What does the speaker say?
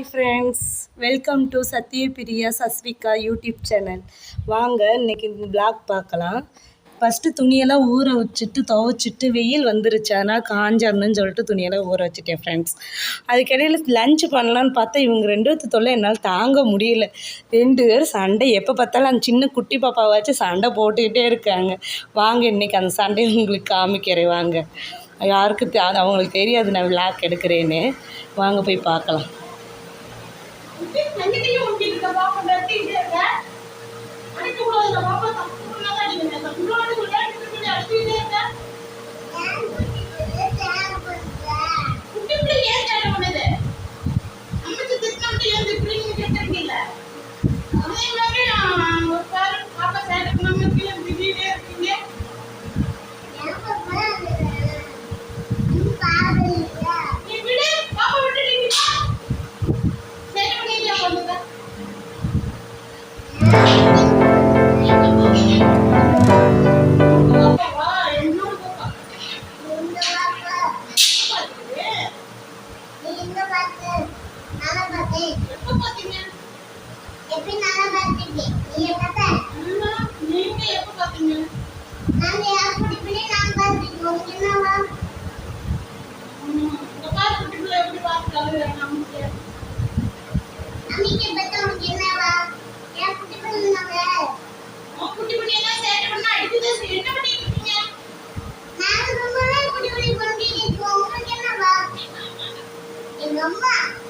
Hi friends welcome to Sathyapriya Saswika YouTube channel வாங்க இன்னைக்கு இந்த பிளாக் பார்க்கலாம். ஃபஸ்ட்டு துணியெல்லாம் ஊற வச்சுட்டு துவைச்சிட்டு வெயில் வந்துருச்சு. அதனால் காஞ்சிடணும்னு சொல்லிட்டு துணியெல்லாம் ஊற வச்சுட்டேன் ஃப்ரெண்ட்ஸ் அதுக்கிடையில் லஞ்ச் பண்ணலான்னு பார்த்தா இவங்க ரெண்டு பேர்த்து தொல்லை என்னால் தாங்க முடியல. ரெண்டு பேரும் சண்டை. எப்போ பார்த்தாலும் அந்த சின்ன குட்டி பாப்பாவாச்சும் சண்டை போட்டுக்கிட்டே இருக்காங்க. வாங்க இன்னைக்கு அந்த சண்டையை உங்களுக்கு காமிக்கிறேன். வாங்க. யாருக்கு அவங்களுக்கு தெரியாது நான் விளாக் எடுக்கிறேன்னு. வாங்க போய் பார்க்கலாம். தண்ணிலையும் ஊத்திட்டு இருக்க பாப்பா நட்டிட்டே இருக்க. அடிக்க கூடாதுடா பாப்பா, தப்பு இருக்கீங்க? எங்க அம்மா உங்க அம்மா கஷ்டப்படுறதுன்னா நீ பாப்பா கஷ்டப்படுறியா? அதுக்கு உங்களுக்கு என்ன ஆ, உங்க எங்க பாப்பாலாம்